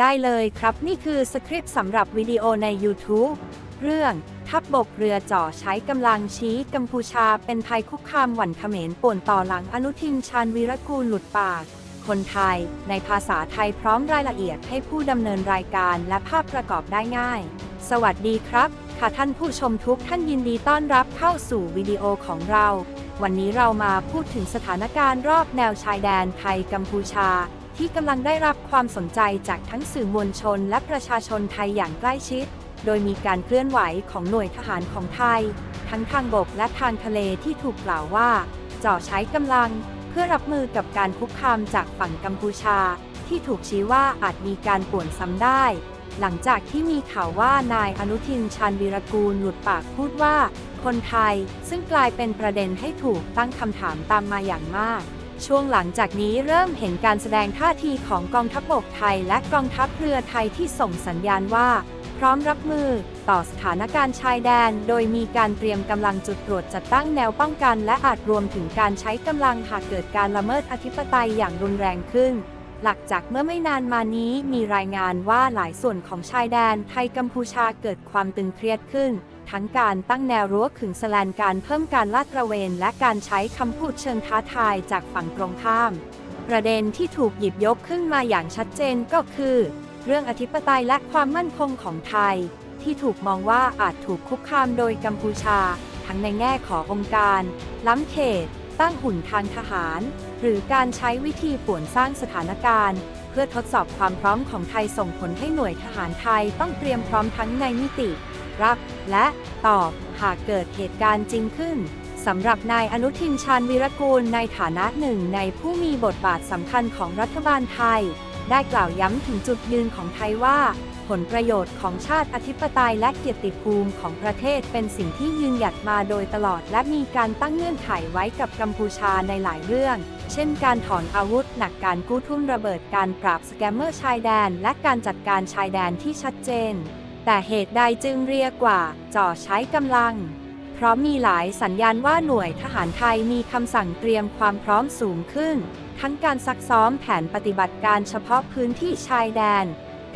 ได้เลยครับนี่คือสคริปต์สำหรับวิดีโอใน YouTube เรื่องทัพบบกเรือเจ่อใช้กำลังชี้กัมพูชาเป็นภัยคุกคามหวั่นเขมรป่วนต่อหลังอนุทินชาญวีรกูลหลุดปาก คนไทย ในภาษาไทยพร้อมรายละเอียดให้ผู้ดำเนินรายการและภาพประกอบได้ง่าย สวัสดีครับ ค่ะท่านผู้ชมทุกท่านยินดีต้อนรับเข้าสู่วิดีโอของเรา วันนี้เรามาพูดถึงสถานการณ์รอบแนวชายแดนไทยกัมพูชา ที่กำลังได้รับความสนใจจากทั้งสื่อมวลชนและประชาชนไทยอย่างใกล้ชิด โดยมีการเคลื่อนไหวของหน่วยทหารของไทย ทั้งทางบกและทางทะเลที่ถูกกล่าวว่าเจ่อใช้กำลัง เพื่อรับมือกับการคุกคามจากฝั่งกัมพูชา ที่ถูกชี้ว่าอาจมีการป่วนซ้ำได้ หลังจากที่มีข่าวว่านายอนุทินชาญวีรกูลหลุดปากพูดว่า คนไทยซึ่งกลายเป็นประเด็นให้ถูกตั้งคำถามตามมาอย่างมาก ช่วงหลังจากนี้เริ่มเห็นการแสดงท่าทีของกองทัพบกไทยและกองทัพเรือไทยที่ส่งสัญญาณว่า พร้อมรับมือต่อสถานการณ์ชายแดน โดยมีการเตรียมกำลังจุดตรวจจัดตั้งแนวป้องกัน และอาจรวมถึงการใช้กำลังหากเกิดการละเมิดอธิปไตยอย่างรุนแรงขึ้น หลักจากเมื่อไม่นานมานี้มีรายงานว่าหลายส่วนของชายแดนไทยกัมพูชาเกิดความตึงเครียดขึ้น ทั้งการตั้งแนวรั้วขึงสแลนการเพิ่มการลาดตระเวน และการใช้คำพูดเชิงท้าทายจากฝั่งตรงข้าม ประเด็นที่ถูกหยิบยกขึ้นมาอย่างชัดเจนก็คือ เรื่องอธิปไตยและความมั่นคงของไทย ที่ถูกมองว่าอาจถูกคุกคามโดยกัมพูชา ทั้งในแง่ขององค์การ ล้ำเขต ตั้งหุ่นทางทหาร หรือการใช้วิธีป่วนสร้างสถานการณ์เพื่อทดสอบความพร้อมของไทยส่งผลให้หน่วยทหารไทยต้องเตรียมพร้อมทั้งในมิติ รับ และตอบหากเกิดเหตุการณ์จริงขึ้นสำหรับนายอนุทินชาญวีรกูลในฐานะหนึ่งในผู้มีบทบาทสำคัญของรัฐบาลไทย ได้กล่าวย้ำถึงจุดยืนของไทยว่า ผลประโยชน์ของชาติอธิปไตยและเกียรติภูมิของประเทศเป็นสิ่งที่ยืนหยัดมาโดยตลอด และมีการตั้งเงื่อนไขไว้กับกัมพูชาในหลายเรื่อง เช่น การถอนอาวุธหนักการกู้ทุ่นระเบิดการปราบสแกมเมอร์ชายแดน และการจัดการชายแดนที่ชัดเจน แต่เหตุใดจึงเรียกว่าจ่อใช้กำลัง เพราะมีหลายสัญญาณว่าหน่วยทหารไทยมีคำสั่งเตรียมความพร้อมสูงขึ้น ทั้งการซักซ้อมแผนปฏิบัติการเฉพาะพื้นที่ชายแดน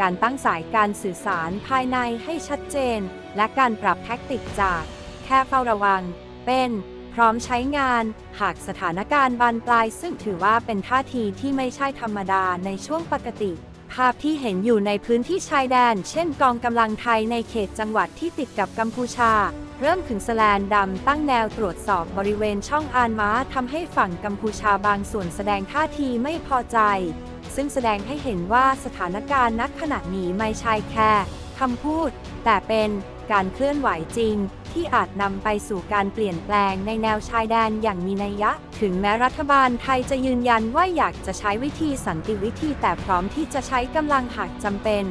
การตั้งสายการสื่อสารภายในให้ชัดเจน และการปรับแท็กติกจาก แค่เฝ้าระวัง เป็นพร้อมใช้งาน หากสถานการณ์บานปลายซึ่งถือว่าเป็นท่าทีที่ไม่ใช่ธรรมดาในช่วงปกติ ภาพที่เห็นอยู่ในพื้นที่ชายแดน เช่นกองกำลังไทยในเขตจังหวัดที่ติดกับกัมพูชา เริ่มขึงสแลนดำตั้งแนวตรวจสอบบริเวณช่องอานม้าทำให้ฝั่งกัมพูชาบางส่วนแสดงท่าทีไม่พอใจ ซึ่งแสดงให้เห็นว่าสถานการณ์นักขณะนี้ไม่ใช่แค่คำพูด แต่เป็นการเคลื่อนไหวจริง ที่อาจนำไปสู่การเปลี่ยนแปลงในแนวชายแดนอย่างมีนัยยะ ถึงแม้รัฐบาลไทยจะยืนยันว่าอยากจะใช้วิธีสันติวิธีแต่พร้อมที่จะใช้กำลังหากจำเป็น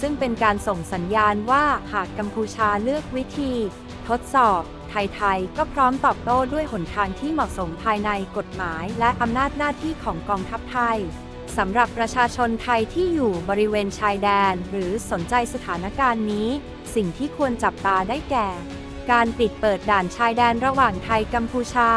ซึ่งเป็นการส่งสัญญาณว่าหากกัมพูชาเลือกวิธี ทดสอบไทยๆ ก็พร้อมตอบโต้ด้วยหนทางที่เหมาะสมภายในกฎหมาย และอำนาจหน้าที่ของกองทัพไทยสำหรับประชาชนไทยที่อยู่บริเวณชายแดน หรือสนใจสถานการณ์นี้ สิ่งที่ควรจับตาได้แก่ การปิดเปิดด่านชายแดนระหว่างไทยกัมพูชา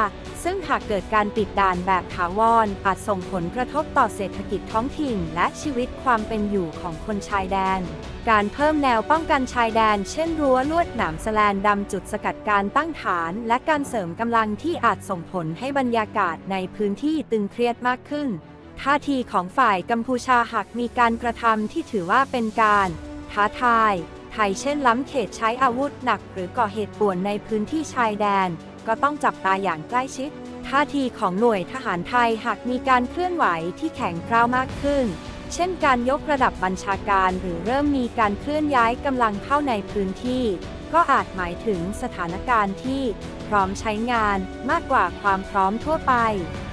ซึ่งหากเกิดการปิดด่านแบบถาวรอาจส่งผลกระทบต่อเศรษฐกิจท้องถิ่น และชีวิตความเป็นอยู่ของคนชายแดน การเพิ่มแนวป้องกันชายแดน เช่นรั้วลวดหนามสแลนดำจุดสกัดการตั้งฐาน และการเสริมกำลังที่อาจส่งผลให้บรรยากาศในพื้นที่ตึงเครียดมากขึ้น ท่าทีของฝ่ายกัมพูชาหากมีการกระทำที่ถือว่าเป็นการท้าทาย ไทยเช่นล้ำเขตใช้อาวุธหนัก หรือก่อเหตุป่วนในพื้นที่ชายแดน ก็ต้องจับตาอย่างใกล้ชิด ท่าทีของหน่วยทหารไทยหากมีการเคลื่อนไหวที่แข็งกร้าวมากขึ้น เช่นการยกระดับบัญชาการหรือเริ่มมีการเคลื่อนย้ายกำลังเข้าในพื้นที่ ก็อาจหมายถึงสถานการณ์ที่พร้อมใช้งานมากกว่าความพร้อมทั่วไป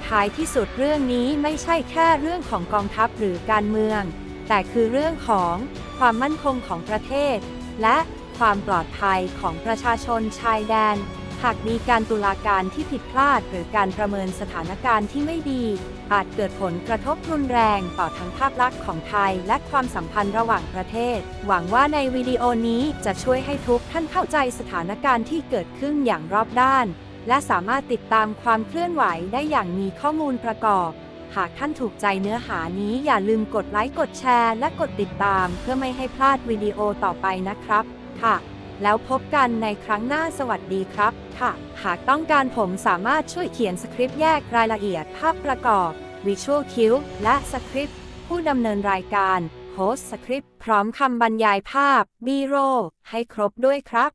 ท้ายที่สุดเรื่องนี้ไม่ใช่แค่เรื่องของกองทัพหรือการเมือง แต่คือเรื่องของความมั่นคงของประเทศ และความปลอดภัยของประชาชนชายแดน หากมีการตุลาการที่ผิดพลาด หรือการประเมินสถานการณ์ที่ไม่ดี อาจเกิดผลกระทบรุนแรงต่อทั้งภาพลักษณ์ของไทย และความสัมพันธ์ระหว่างประเทศ หวังว่าในวิดีโอนี้จะช่วยให้ทุกท่านเข้าใจสถานการณ์ที่เกิดขึ้นอย่างรอบด้าน และสามารถติดตามความเคลื่อนไหวได้อย่างมีข้อมูลประกอบ หากท่านถูกใจเนื้อหานี้อย่าลืมกดไลค์กดแชร์ และกดติดตามเพื่อไม่ให้พลาดวิดีโอต่อไปนะครับ ค่ะ แล้วพบกันในครั้งหน้าสวัสดีครับ ค่ะ หากต้องการผมสามารถช่วยเขียนสคริปต์แยกรายละเอียดภาพประกอบวิชวลคิวและสคริปต์ผู้ดำเนินรายการโฮสสคริปต์พร้อมคำบรรยายภาพบีโรให้ครบด้วยครับ